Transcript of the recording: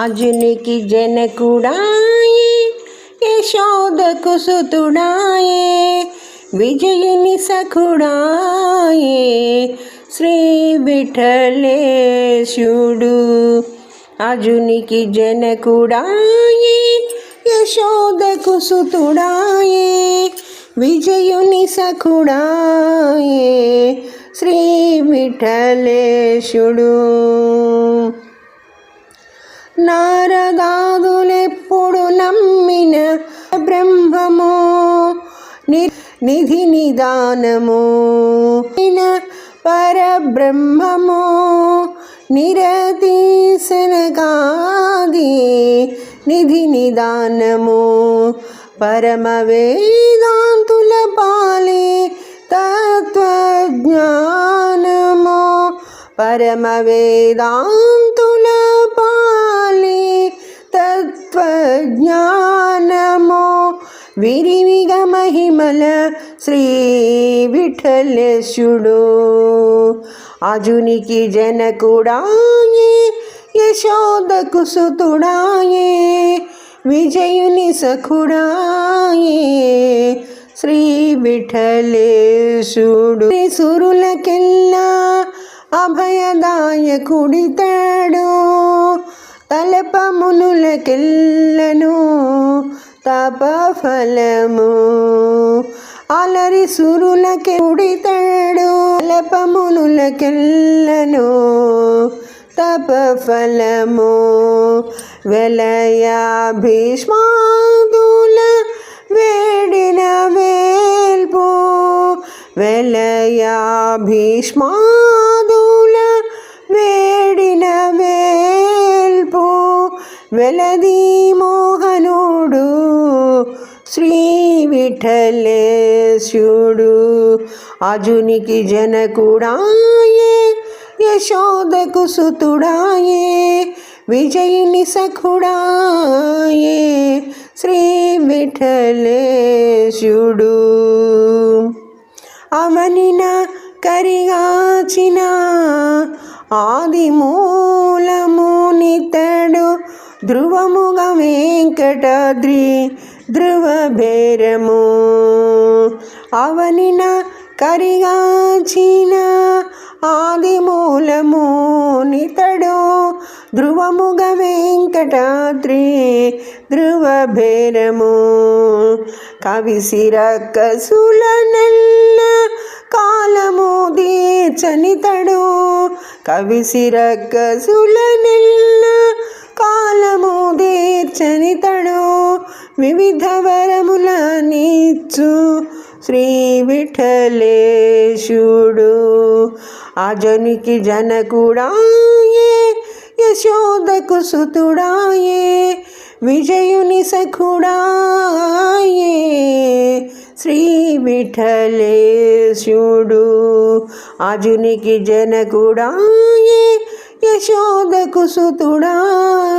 అర్జునికి జనకుడాయే యశోదకు సుతుడాయే విజయుని సఖుడాయే శ్రీ విఠలేశుడు అర్జునికి జనకుడాయే యశోదకు సుతుడాయే విజయుని సఖుడాయే శ్రీ విఠలేశుడు నారదాదులెప్పుడు నమ్మిన బ్రహ్మము ని- నిధి నిదానము నిన పరబ్రహ్మము నిరతీసనగాది నిధి నిదానము పరమ వేదాంతుల పాలి తత్వజ్ఞానము పరమ వేదాంతుల తత్వజ్ఞానము విరివిగ మహిమల శ్రీ విఠలేశుడు అజునికి జనకుడాయే యశోదకు సుతుడాయే విజయుని సఖుడాయే శ్రీ విఠలేశుడు సురులకెల్లా అభయదాయకుడితాడు తలపమునులకెల్లను తపఫలము అలరి సురులకి ఉడితాడు. తలపమునులకెల్లను తపఫలము వెలయా భీష్మాదుల వేడిన వేల్పు వెలయా భీష్మాదు వెలది మోహనుడు శ్రీ విఠలేశుడు. అజునికి జనకుడాయే యశోదకు సుతుడాయే విజయుని సఖుడాయే శ్రీ విఠలేశుడు. అవనిన కరిగాచిన ఆది నితడు ధ్రువముగ వెంకటాద్రి ధ్రువ భేరము అవనిన కరిగాచిన ఆది మూలము నితడు ధ్రువముగ వెంకటాద్రి ధ్రువ భేరము కవిసిరకసుల నెల్ల కాలము దీర్చనితడు. కవిసిరకసుల నెల్ల కాలము దీర్చనితడు వివిధ వరముల నీచ్చు శ్రీ విఠలేశుడు అజనికి జనకుడాయే యశోదకు సుతుడాయే విజయుని సఖుడాయే శ్రీ విఠలేశుడు అజునికి జనకుడాయే యశోదకు సుతుడాయే